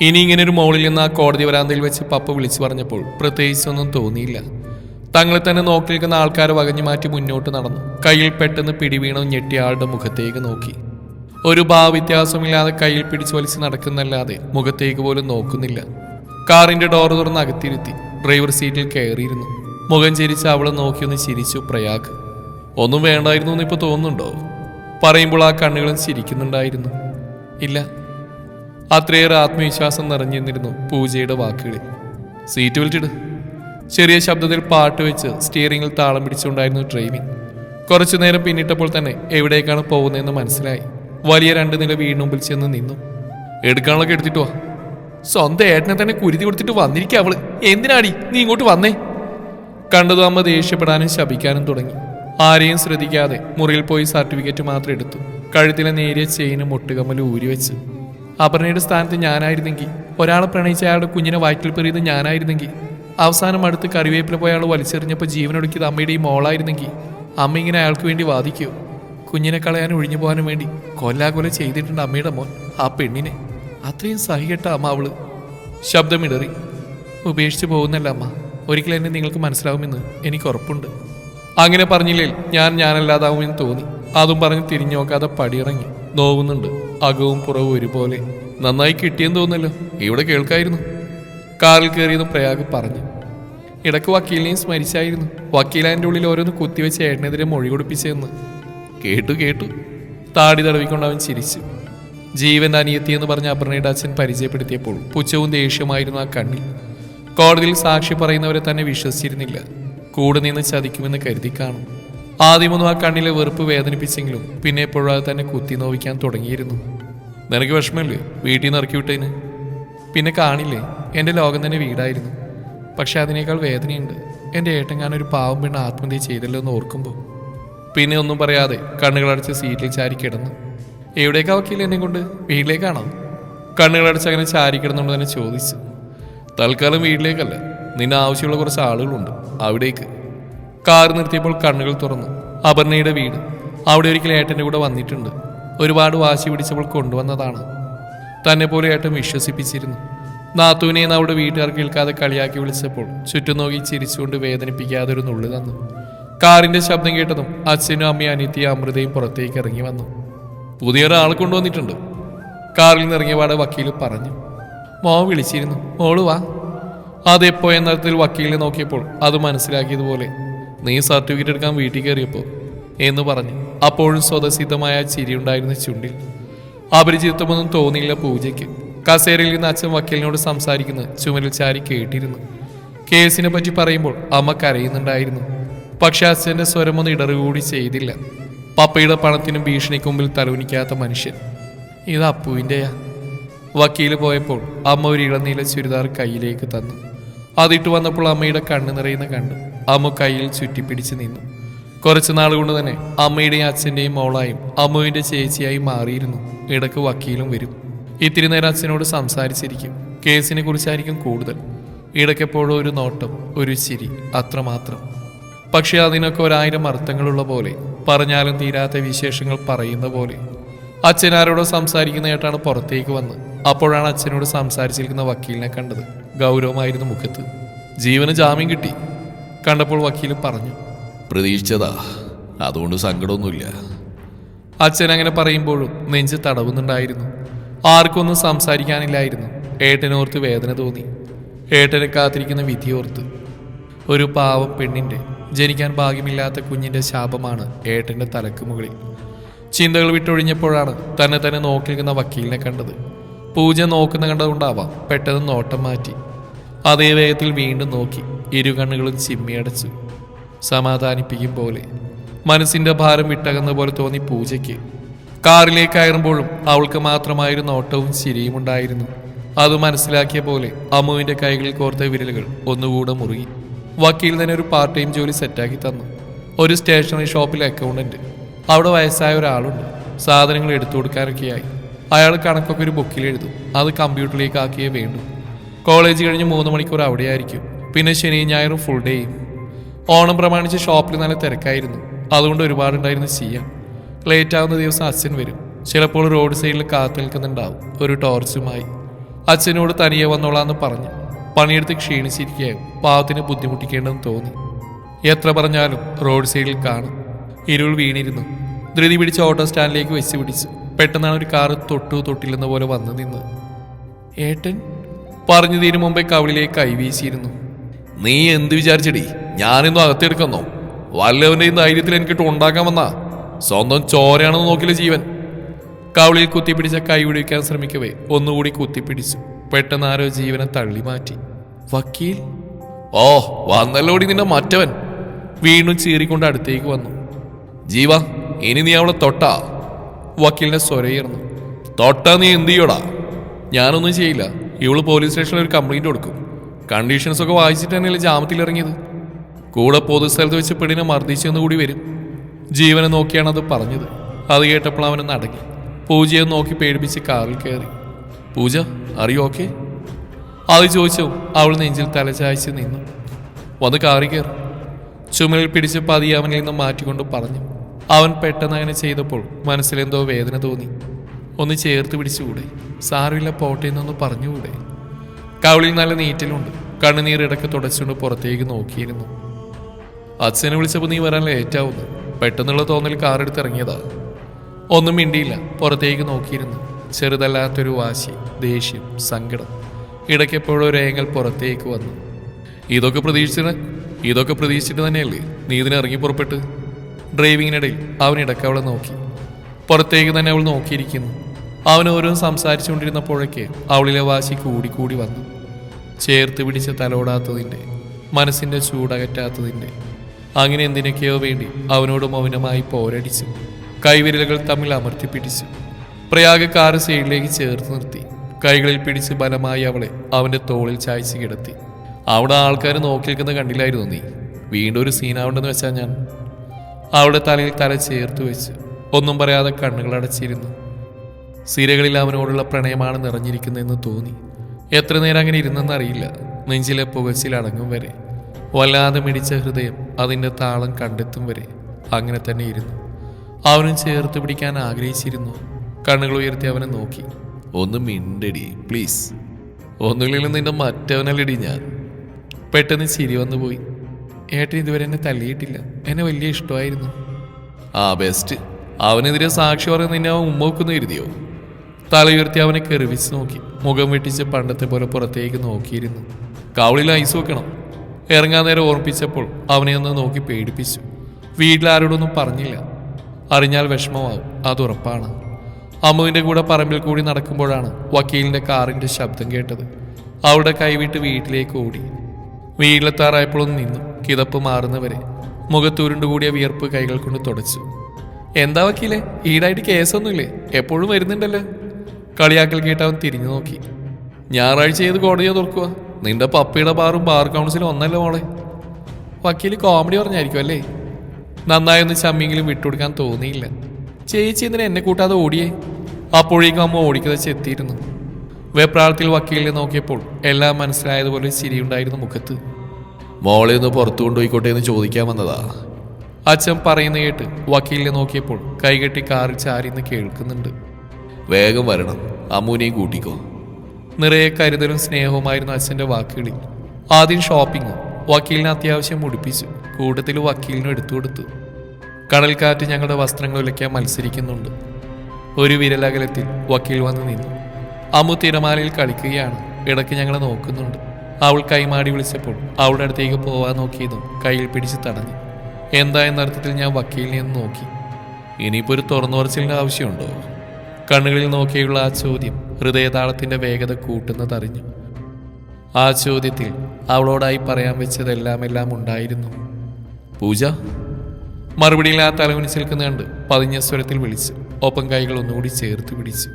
ഇനി ഇങ്ങനെ ഒരു മോളിൽ നിന്ന് ആ കോടതി വരാന്തയിൽ വെച്ച് പപ്പ വിളിച്ചു പറഞ്ഞപ്പോൾ പ്രത്യേകിച്ചൊന്നും തോന്നിയില്ല. തങ്ങളെ തന്നെ നോക്കി നിൽക്കുന്ന ആൾക്കാരെ വകഞ്ഞു മാറ്റി മുന്നോട്ട് നടന്നു. കയ്യിൽ പെട്ടെന്ന് പിടിവീണോ ഞെട്ടിയ ആളുടെ മുഖത്തേക്ക് നോക്കി. ഒരു ഭാവവ്യത്യാസമില്ലാതെ കയ്യിൽ പിടിച്ചു വലിച്ച് നടക്കുന്നല്ലാതെ മുഖത്തേക്ക് പോലും നോക്കുന്നില്ല. കാറിന്റെ ഡോർ തുറന്ന് അകത്തിരുത്തി. ഡ്രൈവർ സീറ്റിൽ കയറിയിരുന്നു. മുഖം ചിരിച്ച് അവളെ നോക്കിയൊന്ന് ചിരിച്ചു പ്രയാഗ്. ഒന്നും വേണ്ടായിരുന്നു എന്ന് ഇപ്പൊ തോന്നുന്നുണ്ടോ? പറയുമ്പോൾ ആ കണ്ണുകളും ചിരിക്കുന്നുണ്ടായിരുന്നു. ഇല്ല അത്രയേറെ ആത്മവിശ്വാസം നിറഞ്ഞിരുന്നിരുന്നു പൂജയുടെ വാക്കുകളിൽ. സീറ്റ് വിളിച്ചിട് ചെറിയ ശബ്ദത്തിൽ പാട്ട് വെച്ച് സ്റ്റിയറിംഗിൽ താളം പിടിച്ചുകൊണ്ടായിരുന്നു ഡ്രൈവിംഗ്. കുറച്ചു നേരം പിന്നിട്ടപ്പോൾ തന്നെ എവിടേക്കാണ് പോകുന്നതെന്ന് മനസ്സിലായി. വലിയ രണ്ട് നില വീടിന് മുമ്പിൽ ചെന്ന് നിന്നു. എടുക്കാനുള്ളൊക്കെ എടുത്തിട്ടോ സ്വന്തം ഏട്ടനെ തന്നെ കുരുതി കൊടുത്തിട്ട് വന്നിരിക്കുക അവൾ. എന്തിനാടി നീ ഇങ്ങോട്ട് വന്നേ? കണ്ടതും അമ്മ ദേഷ്യപ്പെടാനും ശപിക്കാനും തുടങ്ങി. ആരെയും ശ്രദ്ധിക്കാതെ മുറിയിൽ പോയി സർട്ടിഫിക്കറ്റ് മാത്രം എടുത്തു. കഴുത്തിലെ നേരിയ ചെയിനും മുട്ടുകമ്മലും ഊരി വെച്ച് അപർണയുടെ സ്ഥാനത്ത് ഞാനായിരുന്നെങ്കിൽ ഒരാളെ പ്രണയിച്ച അയാളുടെ കുഞ്ഞിനെ വയറ്റിൽ പെറിയത് ഞാനായിരുന്നെങ്കിൽ അവസാനം അടുത്ത് കറിവേപ്പില പോയ ആൾ വലിച്ചെറിഞ്ഞപ്പോൾ ജീവനൊടുക്കിയത് അമ്മയുടെ ഈ മോളായിരുന്നെങ്കിൽ അമ്മ ഇങ്ങനെ അയാൾക്ക് വേണ്ടി വാദിക്കുമോ കുഞ്ഞിനെ കളയാനും ഒഴിഞ്ഞു പോകാനും വേണ്ടി കൊല്ലാകൊല ചെയ്തിട്ടുണ്ട് അമ്മയുടെ മോൻ ആ പെണ്ണിനെ. അത്രയും സഹികെട്ട അമ്മ അവൾ. ശബ്ദമിടറി. ഉപേക്ഷിച്ച് പോകുന്നല്ല അമ്മ. ഒരിക്കലും എന്നെ നിങ്ങൾക്ക് മനസ്സിലാവുമെന്ന് എനിക്ക് ഉറപ്പുണ്ട്. അങ്ങനെ പറഞ്ഞില്ലേ ഞാൻ ഞാനല്ലാതാവുമെന്ന് തോന്നി. അതും പറഞ്ഞ് തിരിഞ്ഞു നോക്കാതെ പടിയിറങ്ങി. നോവുന്നുണ്ട്. അകവും പുറവും ഒരുപോലെ നന്നായി കിട്ടിയെന്ന് തോന്നല്ലോ ഇവിടെ കേൾക്കായിരുന്നു. കാറിൽ കയറിയെന്ന് പ്രയാഗ് പറഞ്ഞു. ഇടയ്ക്ക് വക്കീലിനെയും സ്മരിച്ചായിരുന്നു. വക്കീലാന്റെ ഉള്ളിൽ ഓരോന്ന് കുത്തിവെച്ച് ഏട്ടനെതിരെ മൊഴി കൊടുപ്പിച്ചെന്ന് കേട്ടു കേട്ടു. താടി തടവിക്കൊണ്ട് അവൻ ചിരിച്ചു. ജീവൻ അനിയത്തി എന്ന് പറഞ്ഞ അപർണയുടെ അച്ഛൻ പരിചയപ്പെടുത്തിയപ്പോൾ പുച്ഛവും ദേഷ്യമായിരുന്നു ആ കണ്ണിൽ. കോടതിയിൽ സാക്ഷി പറയുന്നവരെ തന്നെ വിശ്വസിച്ചിരുന്നില്ല. കൂടെ നിന്ന് ചതിക്കുമെന്ന് കരുതി കാണും. ആദ്യമൊന്നും ആ കണ്ണിലെ വെറുപ്പ് വേദനിപ്പിച്ചെങ്കിലും പിന്നെ എപ്പോഴും തന്നെ കുത്തി നോവിക്കാൻ തുടങ്ങിയിരുന്നു. നിനക്ക് വിഷമമില്ലേ? വീട്ടിൽ നിന്ന് ഇറക്കി വിട്ടതിന് പിന്നെ കാണില്ലേ? എന്റെ ലോകം തന്നെ വീടായിരുന്നു. പക്ഷെ അതിനേക്കാൾ വേദനയുണ്ട്. എന്റെ ഏട്ടൻ ഞാനൊരു പാവം പെണ്ണ് ആത്മഹത്യ ചെയ്തല്ലോ എന്ന് ഓർക്കുമ്പോൾ പിന്നെ ഒന്നും പറയാതെ കണ്ണുകളടച്ച് സീറ്റിൽ ചാരി കിടന്നു. എവിടേക്കാ വക്കീൽ എന്നെ കൊണ്ട്? വീട്ടിലേക്കാണോ? കണ്ണുകളടച്ച് അങ്ങനെ ചാരി കിടന്നുകൊണ്ട് തന്നെ ചോദിച്ചു. തൽക്കാലം വീട്ടിലേക്കല്ല. നിന്നെ ആവശ്യമുള്ള കുറച്ച് ആളുകളുണ്ട്. അവിടേക്ക്. കാർ നിർത്തിയപ്പോൾ കണ്ണുകൾ തുറന്നു. അപർണയുടെ വീട്. അവിടെ ഒരിക്കലും ഏട്ടന്റെ കൂടെ വന്നിട്ടുണ്ട്. ഒരുപാട് വാശി പിടിച്ചപ്പോൾ കൊണ്ടുവന്നതാണ്. തന്നെ പോലെ ഏട്ടൻ വിശ്വസിപ്പിച്ചിരുന്നു. നാത്തൂനെ അവിടെ വീട്ടുകാർ കേൾക്കാതെ കളിയാക്കി വിളിച്ചപ്പോൾ ചുറ്റും നോക്കി ചിരിച്ചുകൊണ്ട് വേദനിപ്പിക്കാതെ ഒരു നുള്ളു തന്നു. കാറിന്റെ ശബ്ദം കേട്ടതും അച്ഛനും അമ്മയും അനിത്യയും അമൃതയും പുറത്തേക്ക് ഇറങ്ങി വന്നു. പുതിയൊരാളെ കൊണ്ടുവന്നിട്ടുണ്ട്. കാറിൽ നിന്ന് ഇറങ്ങിയ പാടെ വക്കീൽ പറഞ്ഞു. മോ വിളിച്ചിരുന്നു. മോൾ വാ. അതെപ്പോ എന്നർത്ഥത്തിൽ വക്കീലിനെ നോക്കിയപ്പോൾ അത് മനസ്സിലാക്കിയതുപോലെ നീ സർട്ടിഫിക്കറ്റ് എടുക്കാൻ വീട്ടിൽ കയറിയപ്പോ എന്ന് പറഞ്ഞു. അപ്പോഴും സ്വതസിദ്ധമായ ചിരിയുണ്ടായിരുന്ന ചുണ്ടിൽ. അപരിചിതത്വമൊന്നും തോന്നിയില്ല പൂജയ്ക്ക്. കസേരയിൽ നിന്ന് അച്ഛൻ വക്കീലിനോട് സംസാരിക്കുന്നത് ചുമരിൽ ചാരി കേട്ടിരുന്നു. കേസിനെ പറ്റി പറയുമ്പോൾ അമ്മ കരയുന്നുണ്ടായിരുന്നു. പക്ഷെ അച്ഛന്റെ സ്വരമൊന്നും ഇടറുകൂടി ചെയ്തില്ല. പപ്പയുടെ പണത്തിനും ഭീഷണിക്ക് മുമ്പിൽ മനുഷ്യൻ. ഇത് അപ്പുവിന്റെയാ. വക്കീൽ പോയപ്പോൾ അമ്മ ഒരു ഇളനീല ചുരിദാർ കയ്യിലേക്ക് തന്നു. അതിട്ട് വന്നപ്പോൾ അമ്മയുടെ കണ്ണ് നിറയുന്ന കണ്ടു. അമ്മ കയ്യിൽ ചുറ്റിപ്പിടിച്ച് നിന്നു. കുറച്ചു നാൾ കൊണ്ട് തന്നെ അമ്മയുടെയും അച്ഛന്റെയും മോളായും അമ്മുവിന്റെ ചേച്ചിയായി മാറിയിരുന്നു. ഇടയ്ക്ക് വക്കീലും വരും. ഇത്തിരി നേരം അച്ഛനോട് സംസാരിച്ചിരിക്കും. കേസിനെ കുറിച്ചായിരിക്കും കൂടുതൽ. ഇടയ്ക്കെപ്പോഴും ഒരു നോട്ടം ഒരു ചിരി അത്രമാത്രം. പക്ഷേ അതിനൊക്കെ ഒരായിരം അർത്ഥങ്ങളുള്ള പോലെ പറഞ്ഞാലും തീരാത്ത വിശേഷങ്ങൾ പറയുന്ന പോലെ. അച്ഛനാരോട് സംസാരിക്കുന്നതായിട്ടാണ് പുറത്തേക്ക് വന്ന്. അപ്പോഴാണ് അച്ഛനോട് സംസാരിച്ചിരിക്കുന്ന വക്കീലിനെ കണ്ടത്. ഗൗരവമായിരുന്നു മുഖത്ത്. ജീവന് ജാമ്യം കിട്ടി. കണ്ടപ്പോൾ വക്കീൽ പറഞ്ഞു പ്രതീക്ഷിച്ചതാ. അതുകൊണ്ട് സങ്കടമൊന്നുമില്ല. അച്ഛൻ അങ്ങനെ പറയുമ്പോഴും നെഞ്ച് തടവുന്നുണ്ടായിരുന്നു. ആർക്കൊന്നും സംസാരിക്കാനില്ലായിരുന്നു. ഏട്ടനോർത്ത് വേദന തോന്നി. ഏട്ടനെ കാത്തിരിക്കുന്ന വിധിയോർത്ത് ഒരു പാവം പെണ്ണിന്റെ ജനിക്കാൻ ഭാഗ്യമില്ലാത്ത കുഞ്ഞിന്റെ ശാപമാണ് ഏട്ടന്റെ തലക്ക് മുകളിൽ. ചിന്തകൾ വിട്ടൊഴിഞ്ഞപ്പോഴാണ് തന്നെ തന്നെ നോക്കി നിൽക്കുന്ന വക്കീലിനെ കണ്ടത്. പൂജ നോക്കുന്ന കണ്ടതുകൊണ്ടാവാം പെട്ടെന്ന് നോട്ടം മാറ്റി. അതേ വേഗത്തിൽ വീണ്ടും നോക്കി. ഇരു കണ്ണുകളും ചിമ്മിയടച്ചു സമാധാനിപ്പിക്കും പോലെ. മനസ്സിന്റെ ഭാരം വിട്ടകന്ന പോലെ തോന്നി പൂജയ്ക്ക്. കാറിലേക്ക് കയറുമ്പോഴും അവൾക്ക് മാത്രമായൊരു നോട്ടവും ചിരിയും ഉണ്ടായിരുന്നു. അത് മനസ്സിലാക്കിയ പോലെ അമ്മുവിന്റെ കൈകളിൽ കോർത്ത വിരലുകൾ ഒന്നുകൂടെ മുറുകി. വക്കീൽ തന്നെ ഒരു പാർട്ട് ടൈം ജോലി സെറ്റാക്കി തന്നു. ഒരു സ്റ്റേഷനറി ഷോപ്പിലെ അക്കൗണ്ടന്റ് അവിടെ വയസ്സായ ഒരാളുണ്ട്. സാധനങ്ങൾ എടുത്തു കൊടുക്കാനൊക്കെയായി. അയാൾ കണക്കൊക്കെ ഒരു ബുക്കിൽ എഴുതും. അത് കമ്പ്യൂട്ടറിലേക്ക് ആക്കിയേ വേണ്ടു. കോളേജ് കഴിഞ്ഞ് മൂന്ന് മണിക്കൂർ അവിടെയായിരിക്കും. പിന്നെ ശനിയും ഞായറും ഫുൾ ഡേയും ഓണം പ്രമാണിച്ച് ഷോപ്പിൽ നല്ല തിരക്കായിരുന്നു. അതുകൊണ്ട് ഒരുപാടുണ്ടായിരുന്നു ചെയ്യാൻ. ലേറ്റ് ആവുന്ന ദിവസം അച്ഛൻ വരും. ചിലപ്പോൾ റോഡ് സൈഡിൽ കാത്തു നിൽക്കുന്നുണ്ടാവും. ഒരു ടോർച്ചുമായി അച്ഛനോട് തനിയെ വന്നോളാന്ന് പറഞ്ഞു. പണിയെടുത്ത് ക്ഷീണിച്ചിരിക്കുകയും പാവത്തിന് ബുദ്ധിമുട്ടിക്കേണ്ടെന്ന് തോന്നി. എത്ര പറഞ്ഞാലും റോഡ് സൈഡിൽ കാണും. ഇരുൾ വീണിരുന്നു. ധൃതി പിടിച്ച് ഓട്ടോ സ്റ്റാൻഡിലേക്ക് വെച്ച് പിടിച്ച്. പെട്ടെന്നാണ് ഒരു കാറ് തൊട്ടു തൊട്ടില്ലെന്ന പോലെ വന്നു നിന്ന്. ഏട്ടൻ? പറഞ്ഞു തീരും മുമ്പേ കവിളിലേക്ക് കൈവീശിയിരുന്നു നീ എന്ത് വിചാരിച്ചടി? ഞാനിന്നും അകത്തെടുക്കുന്നോ ഈ ധൈര്യത്തിൽ എനിക്കിട്ട് ഉണ്ടാക്കാൻ വന്ന. സ്വന്തം ചോരയാണെന്ന് നോക്കില്ല ജീവൻ. കവളിയിൽ കുത്തിപ്പിടിച്ച കൈ പിടിക്കാൻ ശ്രമിക്കവേ ഒന്നുകൂടി കുത്തിപ്പിടിച്ചു. പെട്ടെന്ന് ആരോ ജീവനെ തള്ളി മാറ്റി. വക്കീൽ? ഓ വന്നല്ലോടി നിന്റെ മറ്റവൻ. വീണ്ടും ചീറിക്കൊണ്ട് അടുത്തേക്ക് വന്നു. ജീവ ഇനി നീ അവളെ തൊട്ടാ. വക്കീലിനെ സ്വരയിറന്നു തൊട്ടാ നീ എന്ത് ചെയ്യോടാ? ഞാനൊന്നും ചെയ്യില്ല. ഇവൾ പോലീസ് സ്റ്റേഷനിൽ ഒരു കംപ്ലൈന്റ് കൊടുക്കും. കണ്ടീഷൻസ് ഒക്കെ വായിച്ചിട്ട് തന്നെയല്ലേ ജാമത്തിൽ ഇറങ്ങിയത് കൂടെ പൊതുസ്ഥലത്ത് വെച്ച് പെണ്ണിനെ മർദ്ദിച്ചെന്ന് കൂടി വരും. ജീവനെ നോക്കിയാണ് അത് പറഞ്ഞത്. അത് കേട്ടപ്പോൾ അവനെ നടങ്ങി. പൂജയെ നോക്കി പേടിപ്പിച്ച് കാറിൽ കയറി. പൂജ അറിയോ ഓക്കെ അത് ചോദിച്ചു. അവൾ നെഞ്ചിൽ തലചായ്ച്ച് നിന്നു. വന്ന് കാറി കയറി. ചുമലിൽ പിടിച്ച് പതിയെ അവനിൽ നിന്ന് മാറ്റിക്കൊണ്ട് പറഞ്ഞു. അവൻ പെട്ടെന്ന് അങ്ങനെ ചെയ്തപ്പോൾ മനസ്സിലെന്തോ വേദന തോന്നി. ഒന്ന് ചേർത്ത് പിടിച്ചുകൂടെ. സാറില്ല പോട്ടെ എന്നൊന്ന് പറഞ്ഞുകൂടെ. കവിളിൽ നല്ല നീറ്റലുണ്ട്. കണ്ണുനീർ ഇടയ്ക്ക് തുടച്ചുകൊണ്ട് പുറത്തേക്ക് നോക്കിയിരുന്നു. അച്ഛനെ വിളിച്ചപ്പോൾ നീ വരാൻ ലേറ്റാവുന്നു. പെട്ടെന്നുള്ള തോന്നൽ കാറെടുത്ത് ഇറങ്ങിയതാ. ഒന്നും മിണ്ടിയില്ല പുറത്തേക്ക് നോക്കിയിരുന്നു. ചെറുതല്ലാത്തൊരു വാശി ദേഷ്യം സങ്കടം. ഇടയ്ക്കെപ്പോഴും ഒരു പുറത്തേക്ക് വന്നു. ഇതൊക്കെ പ്രതീക്ഷിച്ചിട്ട് ഇതൊക്കെ പ്രതീക്ഷിച്ചിട്ട് തന്നെയല്ലേ നീ ഇതിനെ ഇറങ്ങി പുറപ്പെട്ട്? ഡ്രൈവിങ്ങിനിടയിൽ അവൻ ഇടയ്ക്ക് അവളെ നോക്കി. പുറത്തേക്ക് തന്നെ അവൾ നോക്കിയിരിക്കുന്നു. അവൻ ഓരോ സംസാരിച്ചുകൊണ്ടിരുന്നപ്പോഴൊക്കെ അവളിലെ വാശി കൂടിക്കൂടി വന്നു. ചേർത്ത് പിടിച്ച തലോടാത്തതിന്റെ മനസ്സിന്റെ ചൂടകറ്റാത്തതിന്റെ. അങ്ങനെ എന്തിനൊക്കെയോ വേണ്ടി അവനോട് മൗനമായി പോരടിച്ചു കൈവിരലുകൾ തമ്മിൽ അമർത്തിപ്പിടിച്ചു പ്രയാഗ കാറ് സൈഡിലേക്ക് ചേർത്ത് നിർത്തി കൈകളിൽ പിടിച്ച് ബലമായി അവളെ അവന്റെ തോളിൽ ചായച്ച് കിടത്തി. അവിടെ ആൾക്കാർ നോക്കി നിൽക്കുന്നത് കണ്ടില്ലായിരുന്നു നീ? വീണ്ടും ഒരു സീനാവുണ്ടെന്ന് വെച്ചാൽ ഞാൻ. അവളുടെ തലയിൽ തല ചേർത്ത് വെച്ച് ഒന്നും പറയാതെ കണ്ണുകൾ അടച്ചിരുന്നു. സിരകളിൽ അവനോടുള്ള പ്രണയമാണ് നിറഞ്ഞിരിക്കുന്നതെന്ന് തോന്നി. എത്ര നേരം അങ്ങനെ ഇരുന്നെന്നറിയില്ല നെഞ്ചിലെ പുകച്ചിൽ അടങ്ങും വരെ. വല്ലാതെ മിടിച്ച ഹൃദയം അതിന്റെ താളം കണ്ടെത്തും വരെ അങ്ങനെ തന്നെ ഇരുന്നു. അവനും ചേർത്ത് പിടിക്കാൻ ആഗ്രഹിച്ചിരുന്നു. കണ്ണുകൾ ഉയർത്തി അവനെ നോക്കി. ഒന്ന് മിണ്ടടി പ്ലീസ്. ഒന്നുമില്ലെങ്കിലും നിന്റെ മറ്റവനല്ലടി ഞാൻ. പെട്ടെന്ന് ചിരി വന്നു പോയി. ഏട്ടൻ ഇതുവരെ എന്നെ തല്ലിയിട്ടില്ല എന്നെ വലിയ ഇഷ്ടമായിരുന്നു. ആ ബെസ്റ്റ് അവനെതിരെ സാക്ഷി പറയുന്ന നിന്നെ അവൻ ഉമ്മ വെക്കുന്നു കരുതിയോ? തല ഉയർത്തി അവനെ കെറിവിച്ച് നോക്കി. മുഖം വെട്ടിച്ച് പണ്ടത്തെ പോലെ പുറത്തേക്ക് നോക്കിയിരുന്നു. കാവളിൽ ഐസ് വെക്കണം. ഇറങ്ങാൻ നേരം ഓർമ്മിപ്പിച്ചപ്പോൾ അവനെ ഒന്ന് നോക്കി പേടിപ്പിച്ചു. വീട്ടിലാരോടൊന്നും പറഞ്ഞില്ല. അറിഞ്ഞാൽ വിഷമമാവും അത് ഉറപ്പാണ്. അമ്മുവിന്റെ കൂടെ പറമ്പിൽ കൂടി നടക്കുമ്പോഴാണ് വക്കീലിന്റെ കാറിന്റെ ശബ്ദം കേട്ടത്. അവിടെ കൈവിട്ട് വീട്ടിലേക്ക് ഓടി. വീട്ടിലെത്താറായപ്പോഴൊന്ന് നിന്നു. കിതപ്പ് മാറുന്നവരെ. മുഖത്തുരുണ്ടുകൂടിയ വിയർപ്പ് കൈകൾ കൊണ്ട് തുടച്ചു. എന്താ വക്കീലെ? ഈടായിട്ട് കേസൊന്നുമില്ലേ? എപ്പോഴും വരുന്നുണ്ടല്ലോ. കളിയാക്കൽ കേട്ട് അവൻ തിരിഞ്ഞു നോക്കി. ഞായറാഴ്ച ഏത് കോടതിയോ തുറക്കുക? നിന്റെ പപ്പയുടെ ബാറും ബാർ കൗൺസിലും ഒന്നല്ല മോളെ? വക്കീൽ കോമഡി പറഞ്ഞായിരിക്കും അല്ലേ? നന്നായൊന്ന് ചമ്മിയെങ്കിലും വിട്ടുകൊടുക്കാൻ തോന്നിയില്ല. ചേച്ചി എന്തിനാ എന്നെ കൂട്ടാതെ ഓടിയേ? അപ്പോഴേക്കും അമ്മ ഓടിക്കത ചെത്തിയിരുന്നു. വെപ്രാളത്തിൽ വക്കീലിനെ നോക്കിയപ്പോൾ എല്ലാം മനസ്സിലായതുപോലെ ചിരിയുണ്ടായിരുന്നു മുഖത്ത്. മോളെ ഒന്ന് പുറത്തു കൊണ്ടുപോയിക്കോട്ടെ എന്ന് ചോദിക്കാൻ വന്നതാ. അച്ഛൻ പറയുന്ന കേട്ട് വക്കീലിനെ നോക്കിയപ്പോൾ കൈകെട്ടി കാറിൽ ചാരിന്ന് കേൾക്കുന്നുണ്ട്. വേഗം വരണം. അമ്മൂനെയും കൂട്ടിക്കോ. നിറയെ കരുതലും സ്നേഹവുമായിരുന്നു അച്ഛന്റെ വാക്കുകളിൽ. ആദ്യം ഷോപ്പിംഗ് വക്കീലിന് അത്യാവശ്യം മുടിപ്പിച്ചു കൂട്ടത്തിൽ വക്കീലിനും എടുത്തു കൊടുത്തു. കടൽക്കാറ്റ് ഞങ്ങളുടെ വസ്ത്രങ്ങൾ ഉലയ്ക്കാൻ മത്സരിക്കുന്നുണ്ട്. ഒരു വിരലകലത്തിൽ വക്കീൽ വന്ന് നിന്നു. അമ്മു തിരമാലയിൽ കളിക്കുകയാണ്. ഇടയ്ക്ക് ഞങ്ങളെ നോക്കുന്നുണ്ട്. അവൾ കൈമാടി വിളിച്ചപ്പോൾ അവളുടെ അടുത്തേക്ക് പോവാൻ നോക്കിയതും കയ്യിൽ പിടിച്ച് തടഞ്ഞു. എന്താ എന്നർത്ഥത്തിൽ ഞാൻ വക്കീലിനെ ഒന്ന് നോക്കി. ഇനിയിപ്പോൾ ഒരു തുറന്നുറച്ചിലിന്റെ ആവശ്യമുണ്ടോ? കണ്ണുകളിൽ നോക്കിയുള്ള ആ ചോദ്യം ഹൃദയതാളത്തിന്റെ വേഗത കൂട്ടുന്നതറിഞ്ഞു. ആ ചോദ്യത്തിൽ അവളോടായി പറയാൻ വെച്ചതെല്ലാം എല്ലാം ഉണ്ടായിരുന്നു. പൂജ മറുപടിയിൽ ആ തലവിന് കണ്ട് പതിഞ്ഞ സ്വരത്തിൽ വിളിച്ചു ഒപ്പം കൈകൾ ഒന്നുകൂടി ചേർത്ത് പിടിച്ചു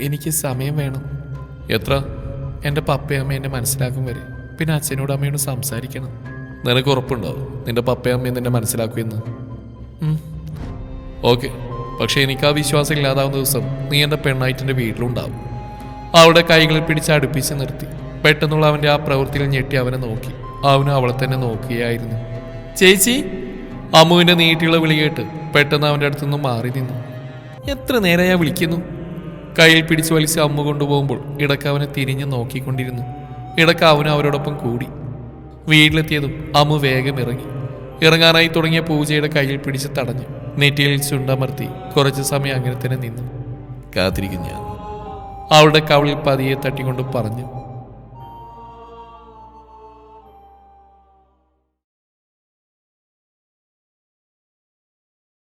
എനിക്ക് സമയം വേണം. എത്ര? എന്റെ പപ്പയമ്മ എന്നെ മനസ്സിലാക്കും വരെ. പിന്നെ അച്ഛനോടും അമ്മയോട് സംസാരിക്കണം. നിനക്ക് ഉറപ്പുണ്ടോ നിന്റെ പപ്പയും അമ്മയും നിന്നെ മനസ്സിലാക്കുമെന്ന്. ഓക്കെ. പക്ഷെ എനിക്ക് ആ വിശ്വാസം ഇല്ലാതാവുന്ന ദിവസം നീ എന്റെ പെണ്ണായിട്ടെന്റെ വീട്ടിലുണ്ടാവും. അവളുടെ കൈകളിൽ പിടിച്ച് അടുപ്പിച്ച് നിർത്തി. പെട്ടെന്നുള്ള അവന്റെ ആ പ്രവൃത്തിയിൽ ഞെട്ടി അവനെ നോക്കി. അവനും അവളെ തന്നെ നോക്കുകയായിരുന്നു. ചേച്ചി? അമ്മുവിന്റെ നീട്ടിയുള്ള വിളി കേട്ട് പെട്ടെന്ന് അവന്റെ അടുത്തുനിന്ന് മാറി നിന്നു. എത്ര നേരമാ വിളിക്കുന്നു? കയ്യിൽ പിടിച്ചു വലിച്ച് അമ്മ കൊണ്ടുപോകുമ്പോൾ ഇടയ്ക്ക് അവനെ തിരിഞ്ഞ് നോക്കിക്കൊണ്ടിരുന്നു. ഇടയ്ക്ക് അവനും അവരോടൊപ്പം കൂടി. വീട്ടിലെത്തിയതും അമ്മു വേഗം ഇറങ്ങി. ഇറങ്ങാനായി തുടങ്ങിയ പൂജയുടെ കയ്യിൽ പിടിച്ച് തടഞ്ഞു. നെറ്റിയിൽ ചുണ്ടമർത്തി കുറച്ചു സമയം അങ്ങനെ തന്നെ നിന്നു. കാത്തിരിക്കും ഞാൻ. അവളുടെ കവളിൽ പതിയെ തട്ടിക്കൊണ്ട് പറഞ്ഞു